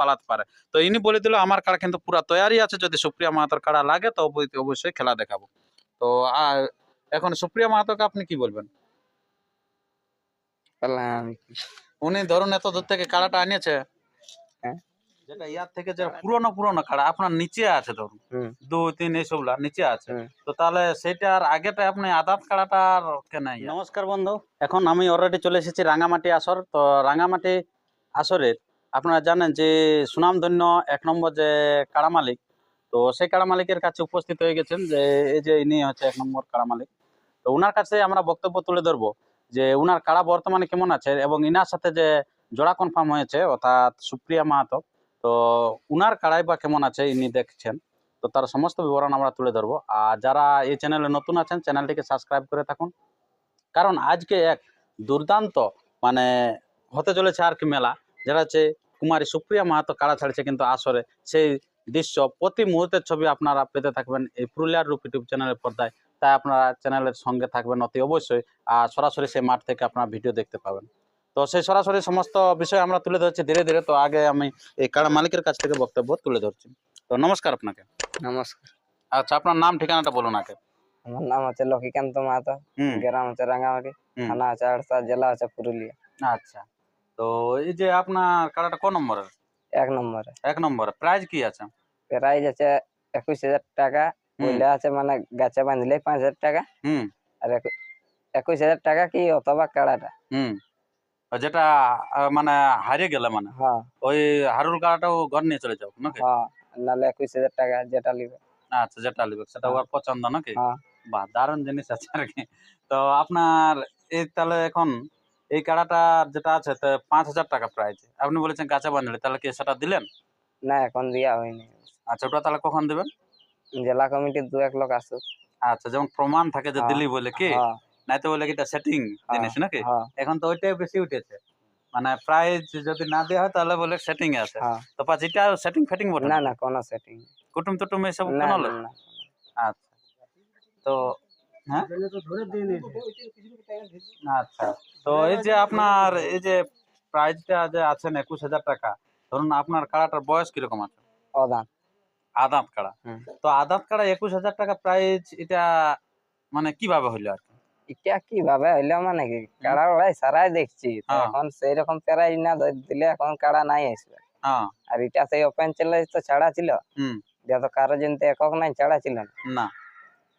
পালাতে পারে। তো ইনি বলে দিল আমার কাড়া কিন্তু পুরা তৈরি আছে যদি সুপ্রিয়া মাহাতোর কাড়া লাগে তো অবশ্যই খেলা দেখাবো। তো এখন সুপ্রিয়া মাহাতোকে আপনি কি বলবেন? উনি ধরুন এত দূর থেকে কাড়াটা আনিয়েছে হ্যাঁ। যেটা ইয়ার থেকে যে পুরনো পুরনো কাড়া আপনার নিচে আছে ধরুন। দুই তিন এইসবলা নিচে আছে। তো তাহলে সেটার আগেটা আপনি আদাত কাড়াটার কেন নমস্কার বন্ধু এখন আমি অলরেডি চলে এসেছি রাঙামাটি আসর। তো রাঙামাটি আসরের আপনারা জানেন যে সুনামধন্য এক নম্বর যে কাড়া মালিক, তো সেই কাড়া মালিকের কাছে উপস্থিত হয়ে গেছেন যে, এই যে ইনি হচ্ছে এক নম্বর কাড়া মালিক। তো ওনার কাছে আমরা বক্তব্য তুলে ধরবো যে উনার কাড়া বর্তমানে কেমন আছে এবং ইনার সাথে যে জোড়া কনফার্ম হয়েছে, অর্থাৎ সুপ্রিয়া মাহাতো, তো উনার কাড়াই বা কেমন আছে ইনি দেখছেন। তো তার সমস্ত বিবরণ আমরা তুলে ধরবো। আর যারা এই চ্যানেলে নতুন আছেন, চ্যানেলটিকে সাবস্ক্রাইব করে থাকুন। কারণ আজকে এক দুর্দান্ত মানে হতে চলেছে আর কি মেলা, যেটা হচ্ছে কুমারী সুপ্রিয়া মাহাতো কাড়া ছাড়ছে কিন্তু আসরে। সেই দৃশ্য প্রতি মুহূর্তের ছবি আপনারা পেতে থাকবেন এই পুরুলিয়ার রূপ ইউটিউব চ্যানেলের পর্দায়। তাই আপনারা চ্যানেলের সঙ্গে থাকবেন অতি অবশ্যই। আর সরাসরি সেই মাঠ থেকে আপনারা ভিডিও দেখতে পাবেন। তো সেই সরাসরি সমস্ত বিষয় আমরা তুলে ধরছি ধীরে ধীরে। তো আগে আমি এই কাড়া মালিকের কাছ থেকে বক্তব্য তুলে ধরছি। তো নমস্কার আপনাকে। নমস্কার। আচ্ছা আপনার নাম ঠিকানাটা বলুন আগে। আমার নাম হচ্ছে লক্ষ্মীকান্ত মাহাতো। গ্রাম হচ্ছে রাঙ্গামাটি হুম। থানা আছে আড়সা জেলা হচ্ছে পুরুলিয়া। আচ্ছা। তো এই যে আপনার কাড়াটা কোন নম্বরের? এক নম্বরে এক নম্বরে প্রাইজ কি আছে? প্রাইজ আছে একুশ হাজার টাকা। বইলে আছে মানে গাছে বাঁধলে পাঁচ হাজার টাকা। হুম। আর একুশ হাজার টাকা কি অথবা কাড়াটা হুম। যেটা মানে হারিয়ে গেলে মানে? হ্যাঁ। ওই হারুল কাড়াটাও ঘর নিয়ে চলে যাও নাকি? হ্যাঁ নাহলে একুশ হাজার টাকা যেটা নিবে আচ্ছা যেটা লিবে সেটা হ্যাঁ। ওর পছন্দ নাকি। বাহ দারুণ জিনিস আছে আর কি। তো আপনার এই তাহলে এখন এই কাড়াটা যেটা আছে তো পাঁচ হাজার টাকা প্রাইজ আপনি বলেছেন কাঁচা বান্ধলে তাহলে কি সেটা দিলেন? না এখন দিয়া হয়নি। আচ্ছা ওটা তাহলে কখন দিবেন? জেলা কমিটির দু এক লোক আসুক। আচ্ছা যেমন প্রমাণ থাকে যে হ্যাঁ। দিলি বলে কি হ্যাঁ। নাই তো বলে কি এটা সেটিং জিনিস নাকি? হ্যাঁ। এখন তো ওইটাই বেশি উঠেছে। মানে প্রাইজ যদি না দেওয়া হয় তাহলে বলে সেটিং আছে। হ্যাঁ। তো পাঁচ এটা সেটিং ফেটিং বটে না না কোনো সেটিং কুটুম টুটুম এসব না কোনো না লোক? না। আচ্ছা। তো হ্যাঁ? আচ্ছা। তো এই যে আপনার এই যে প্রাইজটা যে আছেন একুশ হাজার টাকা ধরুন আপনার কাড়াটার বয়স কীরকম আছে? অদান আদাত কাড়া। হুম। তো আদাত কাড়া একুশ হাজার টাকা প্রাইজ এটা মানে কীভাবে হইল আর কি? এটা কীভাবে হইল মানে কি? কাড়া ওড়াই সারাই দেখছি। তো হ্যাঁ। এখন সেই রকম প্রাইজ না ধ- দিলে এখন কাড়া নাই আসবে। হ্যাঁ। আর এটা সেই ওপেন চ্যালেঞ্জ তো ছাড়া ছিল। হুম। এটা তো কারও জন্য একক নাই ছাড়া ছিল না। না।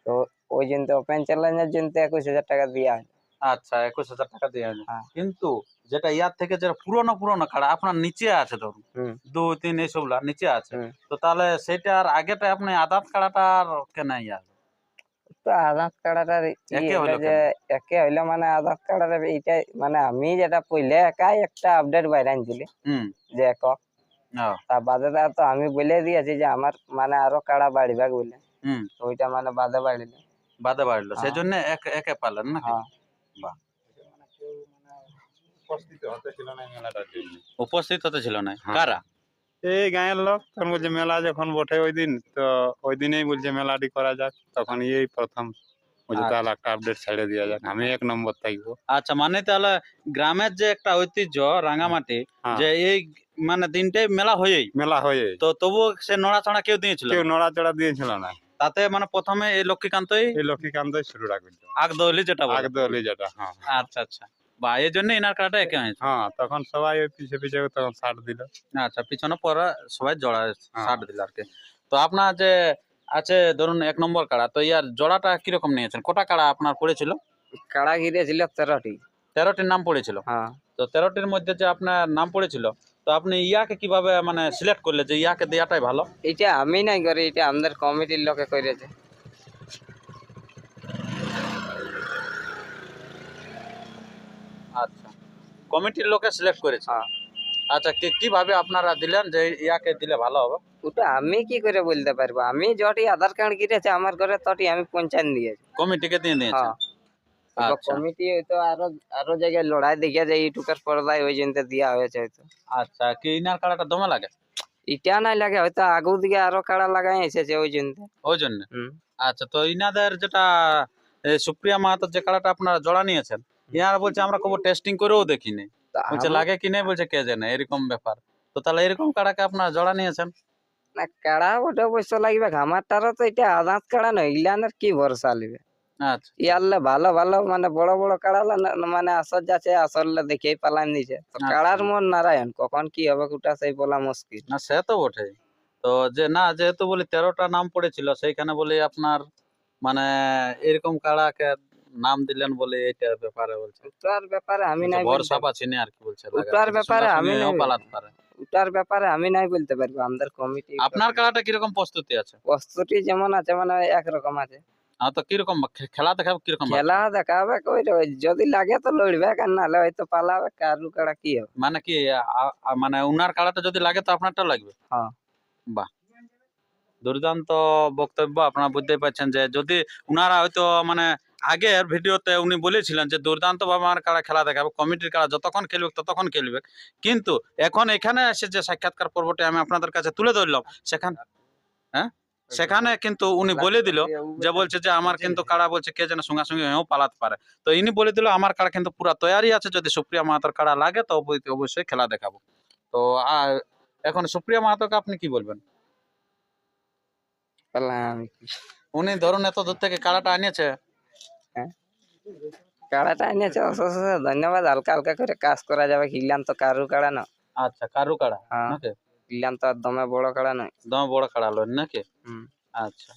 তো ওই জন্য ওপেন চ্যালেঞ্জের জন্য একুশ হাজার টাকা দিয়া আচ্ছা একুশ হাজার টাকা দিয়ে হ্যাঁ। কিন্তু যেটা ইয়ার থেকে যেটা পুরনো পুরনো কাড়া আপনার নিচে আছে ধরুন হুম। দু তিন এইসবলা নিচে আছে হুম। তো তাহলে সেটার আগেটা আপনি কাড়াটার কেন ইয়া তো আধার কার্ডার একে হইল যে একে হইল মানে আধার কার্ডার এইটাই মানে আমি যেটা পইলে একাই একটা আপডেট বাইরে আনছিলি। হুম। যে একক। ও, তার বাদে তার তো আমি বলে দিয়েছি যে আমার মানে আরও কাড়া বাড়িবে বলে হুম। তো ওইটা মানে বাদে বাড়িলে। বাদে বাড়লো। সেই হ্যাঁ। জন্য এক একে পারলেন নাকি? হ্যাঁ। উপস্থিত হতে ছিল না হ্যাঁ। কারা? এই গাঁয়ের লোক। তখন বলছে মেলা যখন বটে ওই দিন তো ওই দিনেই বলছে মেলাটি করা যাক। তখন এই প্রথম। বলছে। তাহলে একটা আপডেট ছেড়ে দেওয়া যাক। আমি এক নম্বর থাকব। আচ্ছা মানে তাহলে গ্রামের যে একটা ঐতিহ্য রাঙামাটি। যে এই দিনটাই মেলা হয়েই। মেলা হয়ে তো তবুও সে নড়াচড়া কেউ দিয়েছিল? কেউ নড়াচড়া দিয়েছিল না। তাতে মানে প্রথমে এই লক্ষ্মীকান্তই এই লক্ষ্মীকান্তই শুরু রাখবে আগদলি যেটা আগদলি যেটা হ্যাঁ আচ্ছা আচ্ছা। বা এই জন্য এনার কাটা একে হয়েছে। হ্যাঁ তখন সবাই ওই পিছে পিছে তখন ছাড় দিল। আচ্ছা পিছনে পরে সবাই জোড়া হ্যাঁ। ষাট দিল আর কি। তো আপনার যে আছে ধরুন এক নম্বর কাড়া তো ইয়ার জোড়াটা কীরকম নিয়েছেন? কোটা কাড়া আপনার পড়েছিল? কাড়া গিরেছিল তেরোটি। তেরোটির নাম পড়েছিল। হ্যাঁ। তো তেরোটির মধ্যে যে আপনার নাম পড়েছিল তো আপনি ইয়াকে কীভাবে মানে সিলেক্ট করলে যে ইয়াকে দেওয়াটাই ভালো? এটা আমি নাই করি এটা আমাদের কমিটির লোকে করেছে আচ্ছা। কমিটির লোকে সিলেক্ট করেছে? হ্যাঁ। আচ্ছা কি কীভাবে আপনারা দিলেন যে ইয়াকে দিলে ভালো হবে? ওটা আমি কি করে বলতে পারব? আমি যটি আধার কার্ড গিরেছে আমার ঘরে তটি আমি পঞ্চায়েত দিয়েছি। কমিটিকে দিয়ে দিয়েছেন? হ্যাঁ। কমিটি হয়তো আরও আরও জায়গায় লড়াই দেখে যায় পর্দায় ওই জন্য দেওয়া হয়েছে হয়তো। আচ্ছা কি ইনার কাড়াটা দমে লাগে? ইটা নাই লাগে হয়তো আগু দিকে আরও কাড়া লাগাই এসেছে ওই জন্য ওই জন্য? আচ্ছা তো ইনাদের যেটা সুপ্রিয়া মাহাতোর যে কাড়াটা আপনারা জোড়া নিয়েছেন ইনারা বলছে আমরা কবো টেস্টিং করেও দেখিনি। বলছে লাগে কি নেই? বলছে কে জানে এরকম ব্যাপার। তো তাহলে এরকম কাড়াকে আপনার জোড়া নিয়েছেন? না কাড়া ওটা অবশ্য লাগবে আমারটারও তো এটা আদাত কাড়া নয় ইলানের কি ভরসা লিবে আচ্ছা। ইয়ারলে ভালো ভালো মানে বড় বড় কাড়া মানে আসর যাচ্ছে আসরলে দেখেই পালান দিছে তো আচ্ছা। কাড়ার মন নারায়ণ কখন কি হবে ওটা সেই বলা মুশকিল। না সে তো বটেই। তো যে না যেহেতু বলি তেরোটা নাম পড়েছিল সেইখানে বলি আপনার মানে এরকম কাড়াকে নাম দিলেন বলে এইটার ব্যাপারে বলছে। ওটার ব্যাপারে আমি নাই ভরসা পাচ্ছি না আর কি বলছে ওটার ব্যাপারে আমি নাই পালাতে পারে। ওটার ব্যাপারে আমি নাই বলতে পারব আমাদের কমিটি আপনার কাড়াটা কীরকম প্রস্তুতি আছে? প্রস্তুতি যেমন আছে মানে একরকম আছে। হ্যাঁ তো কীরকম খেলা দেখাবে কীরকম খেলা দেখাবে কই যদি লাগে তো লড়বে আর নাহলে হয়তো পালাবে কারু কাড়া কি হবে? মানে কি মানে উনার কাড়াটা যদি লাগে তো আপনারটা লাগবে? হ্যাঁ। বাহ। দুর্দান্ত বক্তব্য আপনারা বুঝতে পারছেন যে যদি উনারা হয়তো মানে আগের ভিডিওতে উনি বলেছিলেন যে দুর্দান্ত ভাবে আমার কারা খেলা দেখাবে কমিটির কারা যতক্ষণ খেলবে ততক্ষণ খেলবে। কিন্তু এখন এখানে এসে যে সাক্ষাৎকার পর্বটি আমি আপনাদের কাছে তুলে ধরলাম সেখানে হ্যাঁ? সেখানে কিন্তু উনি বলে দিল যে বলছে যে আমার কিন্তু কাড়া বলছে কে যেন সঙ্গে সঙ্গে পালাতে পারে। তো ইনি বলে দিল আমার কাড়া কিন্তু পুরা তৈরি আছে যদি সুপ্রিয়া মাহাতোর কাড়া লাগে তো অবশ্যই- খেলা দেখাবো। তো আর এখন সুপ্রিয়া মাহাতোকে আপনি কি বলবেন? উনি ধরুন এত দূর থেকে কাড়াটা আনিয়েছে। কাড়াটা এনেছে ধন্যবাদ। হালকা হালকা করে কাজ করা যাবে হিলাম তো কারু কাড়া না। আচ্ছা কারু কাড়া? হ্যাঁ। নাকি তো আর দমে বড় কাড়া নয় দমে বড় কাড়া লন নাকি আচ্ছা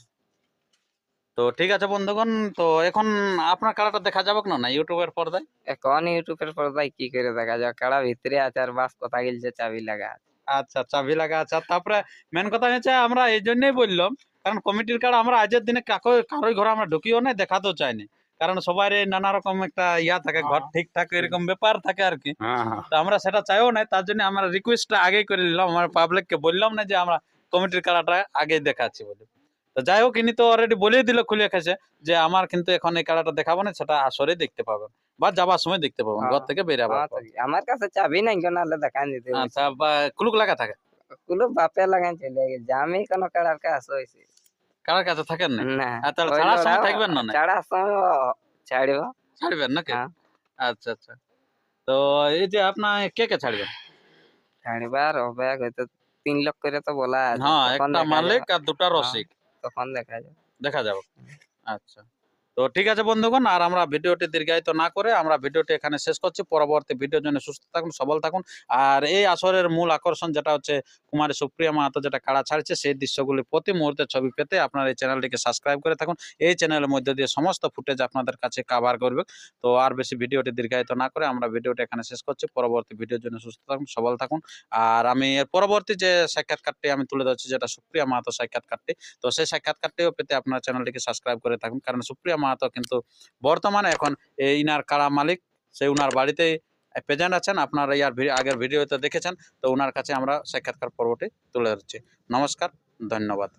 তো ঠিক আছে বন্ধুগণ তো এখন আপনার কাড়াটা দেখা যাবে না না ইউটিউবের পর্দায় এখন ইউটিউবের পর্দায় কি করে দেখা যায় কাড়া ভিতরে আছে আর বাস কথা গেলছে চাবি লাগা আছে। আচ্ছা চাবি লাগা আছে তারপরে মেন কথা হচ্ছে আমরা এই জন্যই বললাম কারণ কমিটির কার্ড আমরা আজের দিনে কাকো কারোই ঘরে আমরা ঢুকিও না দেখাতেও চাইনি কারণ সবার এই নানা রকম একটা ইয়া থাকে ঘর ঠিকঠাক এরকম ব্যাপার থাকে আর কি হ্যাঁ হ্যাঁ তো আমরা সেটা চাইও না তার জন্য আমরা রিকোয়েস্টটা আগেই করে নিলাম আমার পাবলিককে বললাম না যে আমরা কমিটির কাড়াটা আগেই দেখাচ্ছি বলে তো যাই হোক ইনি তো অলরেডি বলেই দিল খুলে খেছে যে আমার কিন্তু এখন এই কাড়াটা দেখাবো না সেটা আসরে দেখতে পাবেন বা যাবার সময় দেখতে পাবেন ঘর হ্যাঁ। থেকে হ্যাঁ পর। কি, আমার কাছে চাবি নাই কেন নাহলে দেখান দিতে। আচ্ছা কুলুক লাগা থাকে কুলু বাপে লাগান চলে গেছে আমি কোনো কাড়ার কাছে হয়েছে কার কাছে থাকেন না? না। আর তাহলে ওই ছাড়ার সময় লড়াও- থাকবেন না না ছাড়ার সময় ও ছাড়িব। ছাড়বেন নাকি? হ্যাঁ। আচ্ছা আচ্ছা। তো এই যে আপনার কে কে ছাড়বেন? ছাড়িবার হবে হয়তো তিন লক্ষ করে তো বলা আছে হ্যাঁ তখন একটা দেখা মালিক যাবে। আর দুটা হ্যাঁ। রসিক। তখন দেখা যাবে। দেখা যাবে। আচ্ছা। তো ঠিক আছে বন্ধুগণ, আর আমরা ভিডিওটি দীর্ঘায়িত না করে আমরা ভিডিওটি এখানে শেষ করছি। পরবর্তী ভিডিওর জন্য সুস্থ থাকুন, সবল থাকুন। আর এই আসরের মূল আকর্ষণ যেটা হচ্ছে কুমারী সুপ্রিয়া মাহাতো যেটা কাড়া ছাড়ছে, সেই দৃশ্যগুলি প্রতি মুহূর্তে ছবি পেতে আপনার এই চ্যানেলটিকে সাবস্ক্রাইব করে থাকুন। এই চ্যানেলের মধ্যে দিয়ে সমস্ত ফুটেজ আপনাদের কাছে কাভার করবে। তো আর বেশি ভিডিওটি দীর্ঘায়িত না করে আমরা ভিডিওটি এখানে শেষ করছি। পরবর্তী ভিডিওর জন্য সুস্থ থাকুন, সবল থাকুন। আর আমি এর পরবর্তী যে সাক্ষাৎকারটি আমি তুলে ধরছি, যেটা সুপ্রিয়া মাহাতো সাক্ষাৎকারটি, তো সেই সাক্ষাৎকারটিও পেতে আপনার চ্যানেলটিকে সাবস্ক্রাইব করে থাকুন। কারণ সুপ্রিয়া মাহাতো, কিন্তু বর্তমানে এখন এই ইনার কারা মালিক, সেই উনার বাড়িতে প্রেজেন্ট আছেন। আপনারা ইয়ার আগের ভিডিওতে দেখেছেন, তো ওনার কাছে আমরা সাক্ষাৎকার পর্বটি তুলে ধরছি। নমস্কার, ধন্যবাদ।